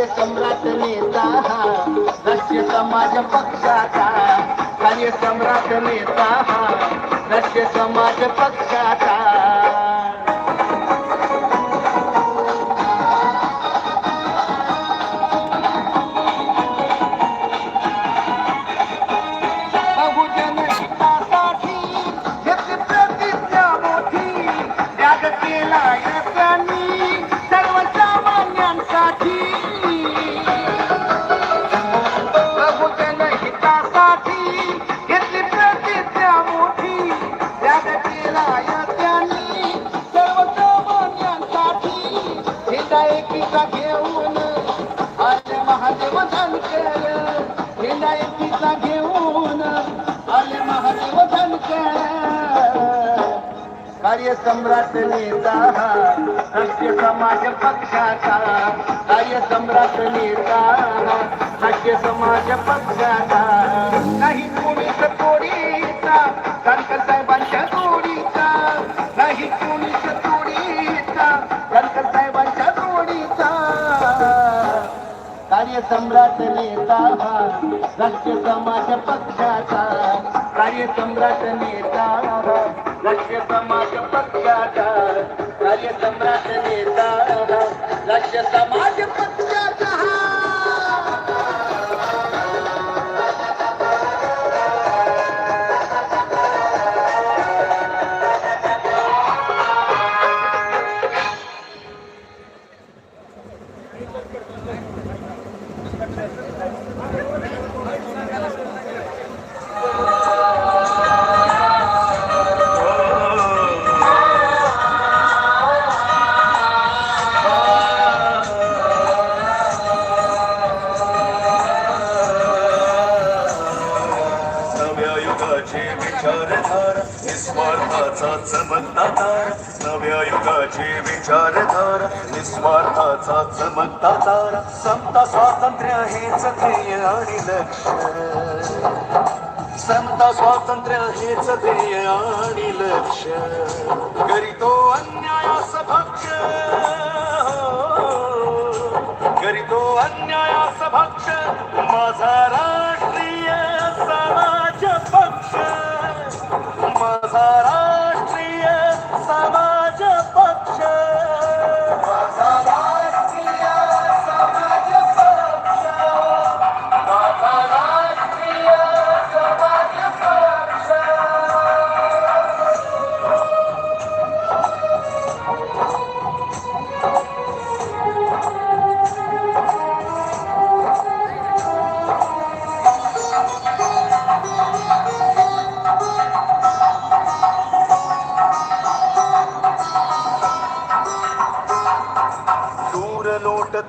कार्य सम्राट नेता हा राष्ट्रीय समाज पक्षाचा. कार्य सम्राट नेता हा राष्ट्रीय समाज पक्षाचा. हिंदा घेऊन. आले महादेव धनकर हिंदा घेऊन. आले महादेव धनकर कार्यसम्राट नेता हा राष्ट्रीय समाज पक्षाचा. कार्यसम्राट नेता हा राष्ट्रीय समाज पक्षाचा. नाही कोणीच कोणीचा कार्य सम्राट नेता हा राष्ट्रीय समाज पक्षाचा. कार्यसम्राट नेता हा राष्ट्रीय समाज पक्षाचा. कार्यसम्राट नेता हा समाज पक्षाचा. विचारधार निस्वार्थाचा चमकता नव्या युगाची विचारधार निस्वार्थाचा चमकता समता स्वातंत्र्य हेच ध्येय आणि लक्ष. समता स्वातंत्र्य हेच ध्येय आणि लक्ष. करीतो अन्यायास भक्ष. करीतो अन्यायास भक्ष. माझा राय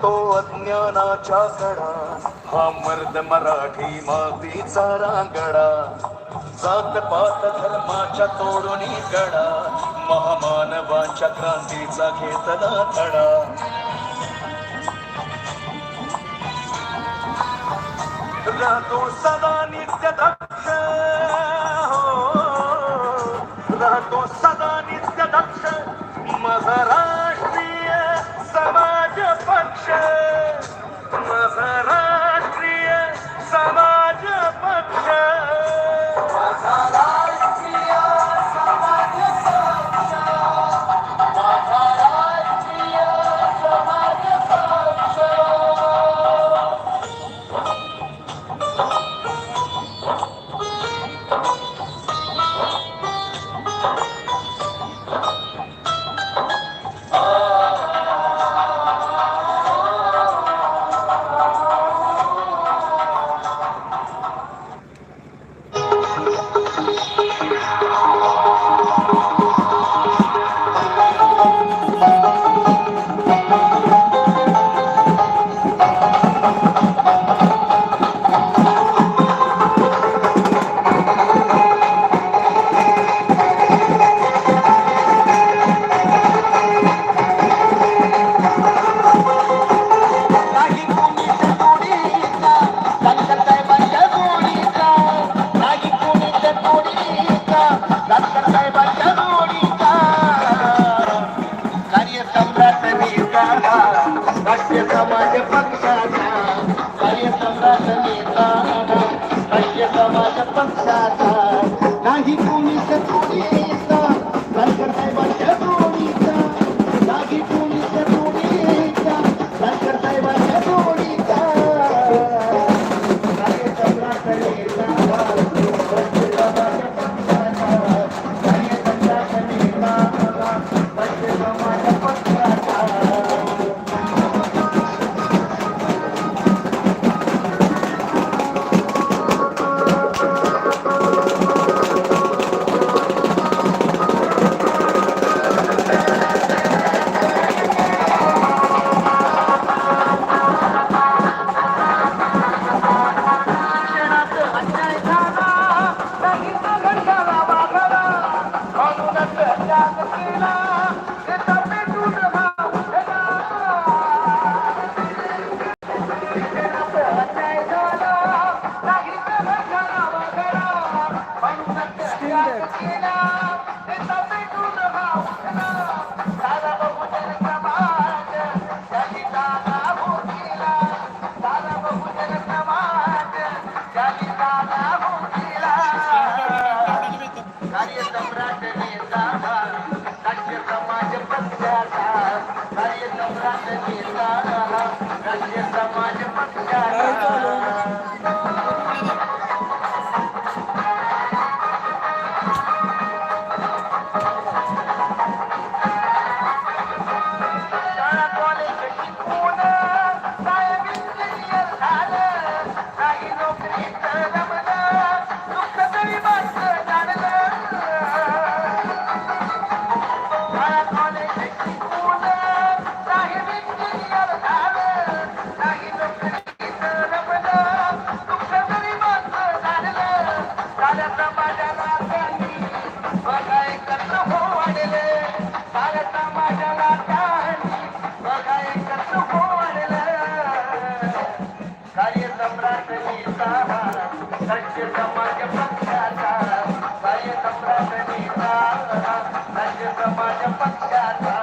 तो अज्ञानाच्या कडा हा मर्द मराठी मातीचा रांगडा. जात पात धर्माच्या तोडून गडा. महामानवांच्या क्रांतीचा घेतला धडा. राहतो सदा नित्य दक्ष. हो, राहतो सदा नित्य दक्ष. मजरा Yeah. পান্তা समाज पक्षाचा.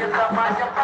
Essa faixa tá